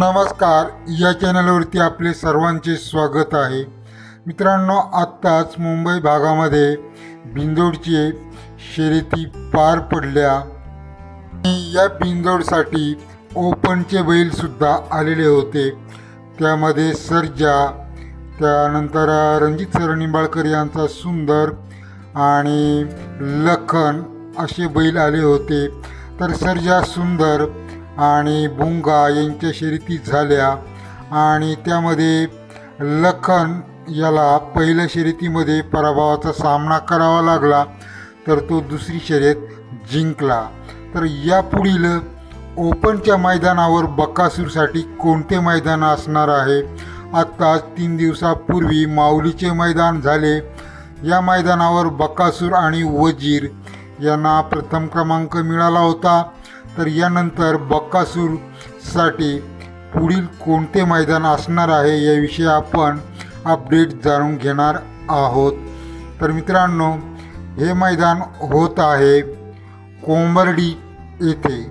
नमस्कार. या चॅनलवरती आपले सर्वांचे स्वागत आहे. मित्रांनो आत्ताच मुंबई भागामध्ये बिंदोडचे शर्यती पार पडल्या. या बिंदोडसाठी ओपनचे बैलसुद्धा आलेले होते. त्यामध्ये सर्जा त्यानंतर रणजित सर निंबाळकर यांचा सुंदर आणि लखन असे बैल आले होते. तर सर्जा सुंदर आणि बुंगा यांच्या शर्यती झाल्या. आणि त्यामध्ये लखन याला पहिल्या शर्यतीमध्ये पराभवाचा सामना करावा लागला तर तो दुसरी शर्यत जिंकला. तर यापुढील ओपनच्या मैदानावर बकासूरसाठी कोणते मैदान असणार आहे? आत्ताच तीन दिवसापूर्वी माऊलीचे मैदान झाले. या मैदानावर बकासूर आणि वजीर यांना प्रथम क्रमांक मिळाला होता. तर यानंतर बक्कासूरसाठी पुढील कोणते मैदान असणार आहे याविषयी आपण अपडेट जाणून घेणार आहोत. तर मित्रांनो हे मैदान होत आहे कोंबर्डी येथे.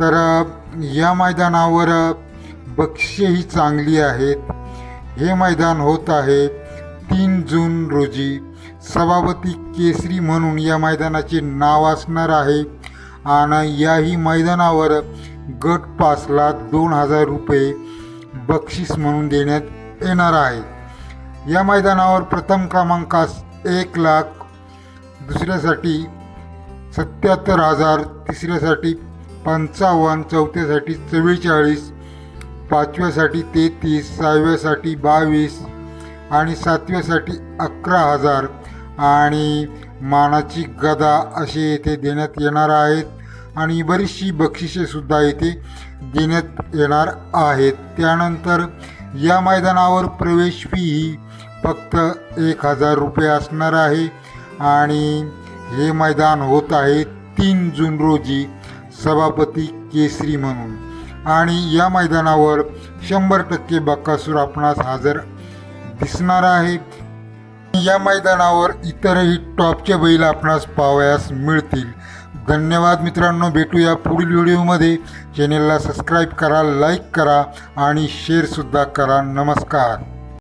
तर या मैदानावर बक्षीही चांगली आहेत. हे मैदान होत आहे तीन जून रोजी. सभापती केसरी म्हणून या मैदानाचे नाव असणार आहे. आणि याही मैदानावर गट पासला दोन हजार रुपये बक्षीस म्हणून देण्यात येणार आहे. या मैदानावर प्रथम क्रमांकास एक लाख दुसऱ्यासाठी सत्याहत्तर हजार तिसऱ्यासाठी पंचावन्न चौथ्यासाठी चव्वेचाळीस पाचव्यासाठी तेहतीस सहाव्यासाठी बावीस आणि सातव्यासाठी अकरा हजार आणि मानाची गदा असे येथे देण्यात येणार आहेत. आणि बरीचशी बक्षिसेसुद्धा येथे देण्यात येणार आहेत. त्यानंतर या मैदानावर प्रवेश फी ही फक्त एक हजार रुपये असणार आहे. आणि हे मैदान होत आहे तीन जून रोजी सभापती केसरी म्हणून. आणि या मैदानावर शंभर टक्के बक्कासूर आपणास हजर दिसणार आहे. या मैदानावर इतरही टॉपचे बैल आपणास पाहावयास मिळतील. धन्यवाद मित्रांनो. भेटूया पुढील व्हिडिओमध्ये. चॅनेलला सबस्क्राईब करा लाईक करा आणि शेअरसुद्धा करा. नमस्कार.